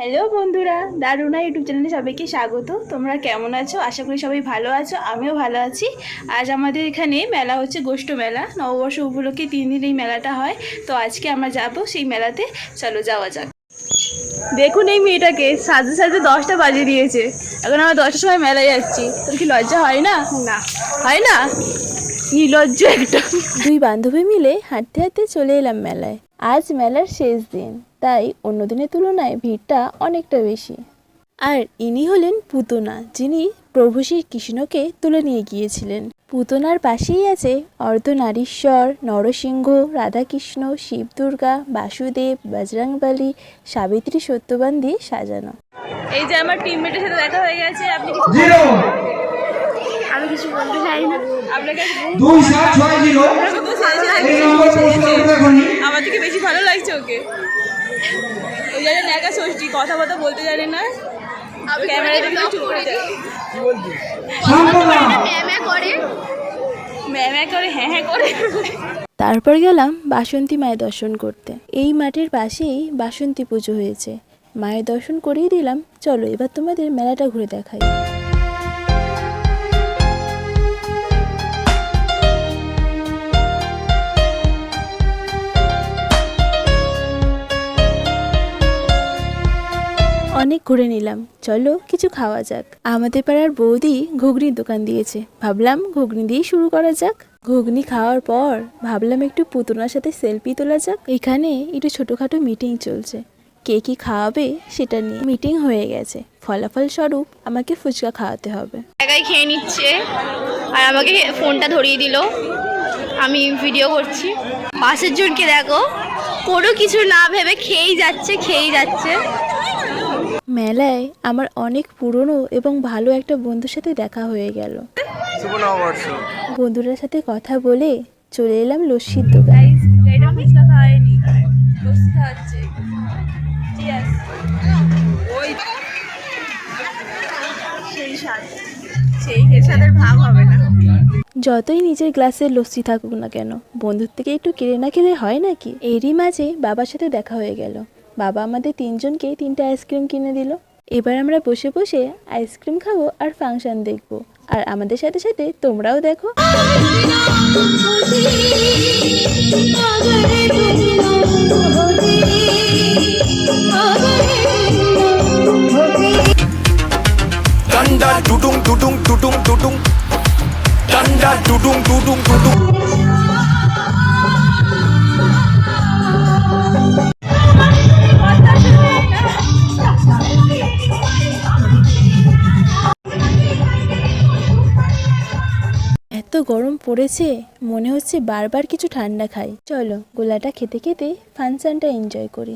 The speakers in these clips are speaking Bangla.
হ্যালো বন্ধুরা। দারুণা ইউটিউব চ্যানেলে সবাইকে স্বাগত। তোমরা কেমন আছো? আশা করি সবাই ভালো আছো আমিও ভালো আছি। আজ আমাদের এখানে মেলা হচ্ছে গোষ্ঠ মেলা। নববর্ষ উপলক্ষে তিন দিন এই মেলাটা হয়। তো আজকে আমরা যাব সেই মেলাতে। চলো যাওয়া যাক। দেখুন এই মেয়েটাকে সাজতে সাজতে দশটা বাজিয়ে দিয়েছে। এখন আমরা দশটার সময় মেলায় যাচ্ছি। তোর কি লজ্জা হয় না? না। হয় না? নির্লজ্জ একটা দুই বান্ধবী মিলে হাঁটতে হাঁটতে চলে এলাম মেলায়। আজ মেলার শেষ দিন তাই অন্য দিনের তুলনায় ভিড়টা অনেকটা বেশি। আর ইনি হলেন পুতনা যিনি প্রভু শ্রীকৃষ্ণকে তুলে নিয়ে গিয়েছিলেন। পুতনার পাশেই আছে অর্ধনারীশ্বর নরসিংহ রাধাকৃষ্ণ শিব দুর্গা বাসুদেব বজরংবলী সাবিত্রী সত্যবান দিয়ে সাজানো। এই যে আমার টিমমেটের সাথে দেখা হয়ে গেছে আপনি আমি কিছু বলতে চাই না। আপনাকে আমার থেকে বেশি ভালো লাগছে ওকে। ওই জানে একা ষষ্ঠী কথা কথা বলতে জানে না। ক্যামেরা দেখলে চুপ করে যায় সম্পূর্ণ। ম্যামে করে হ্যাঁ হ্যাঁ করে। তারপর গেলাম বাসন্তী মায়ের দর্শন করতে। এই মাঠের পাশেই বাসন্তী পুজো হয়েছে। মায়ের দর্শন করেই দিলাম। চলো এবার তোমাদের মেলাটা ঘুরে দেখাই। অনেক ঘুরে নিলাম। চলো কিছু খাওয়া যাক। আমাদের পাড়ার বৌদি ঘুগনির দোকান দিয়েছে। ভাবলাম ঘুগনি দিয়েই শুরু করা যাক। ঘুগনি খাওয়ার পর ভাবলাম একটু পুতুনার সাথে সেলফি তোলা যাক। এখানে একটু ছোটোখাটো মিটিং চলছে। কে কি খাওয়াবে সেটা নিয়ে মিটিং হয়ে গেছে। ফলাফল স্বরূপ আমাকে ফুচকা খাওয়াতে হবে। জায়গায় খেয়ে নিচ্ছে। আর আমাকে ফোনটা ধরিয়ে দিল। আমি ভিডিও করছি। পাশের জনকে দেখো। কোনো কিছু না ভেবে খেয়েই যাচ্ছে খেয়েই যাচ্ছে। মেলায় আমার অনেক পুরনো এবং ভালো একটা বন্ধুর সাথে দেখা হয়ে গেল। বন্ধুটার সাথে কথা বলে চলে এলাম লস্যির দোকানে। যতই নিজের গ্লাসের লস্যি থাকুক না কেন বন্ধুর থেকে একটু কিনে না খেলে হয় নাকি? এরই মাঝে বাবার সাথে দেখা হয়ে গেল। বাবা আমাদের তিনজনকে তিনটে আইসক্রিম কিনে দিল। এবার আমরা বসে বসে আইসক্রিম খাব আর ফাংশন দেখব। আর আমাদের সাথে সাথে তোমরাও দেখো। Danda dudung dudung dudung dudung. Danda dudung. গরম পড়েছে, মনে হচ্ছে বারবার কিছু ঠান্ডা খাই। চলো, গোলাটা খেতে খেতে ফাংশনটা এনজয় করি।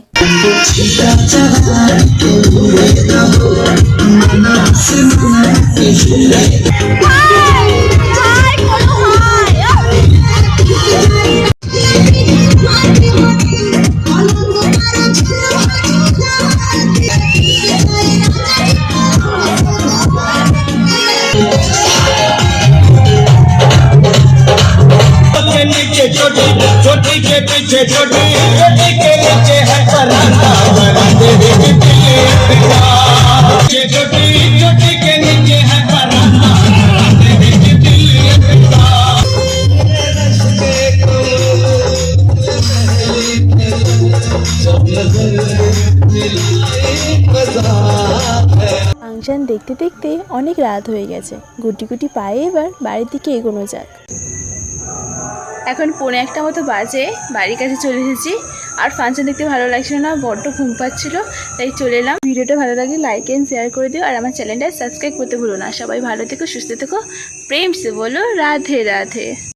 छोटी छोटी के पीछे छोटी छोटी के नीचे है पराठा बनाते हुए पिल्ला छोटी छोटी के नीचे है पराठा बनाते हुए पिल्ला ফাংশন দেখতে দেখতে অনেক রাত হয়ে গেছে গুটি গুটি পায়ে এবার বাড়ির দিকে এগোনো যাক এখন পৌনে একটা মতো বাজে, বাড়ির কাছে চলে এসেছি। আর ফাংশন দেখতে ভালো লাগছিল না, বড্ড ঘুম পাচ্ছিল, তাই চলে এলাম। ভিডিওটা ভালো লাগে লাইক অ্যান্ড শেয়ার করে দিও, আর আমার চ্যানেলটা সাবস্ক্রাইব করতে ভুলো না। সবাই ভালো থেকো, সুস্থ থেকো। প্রেমসে বলো, রাধে রাধে।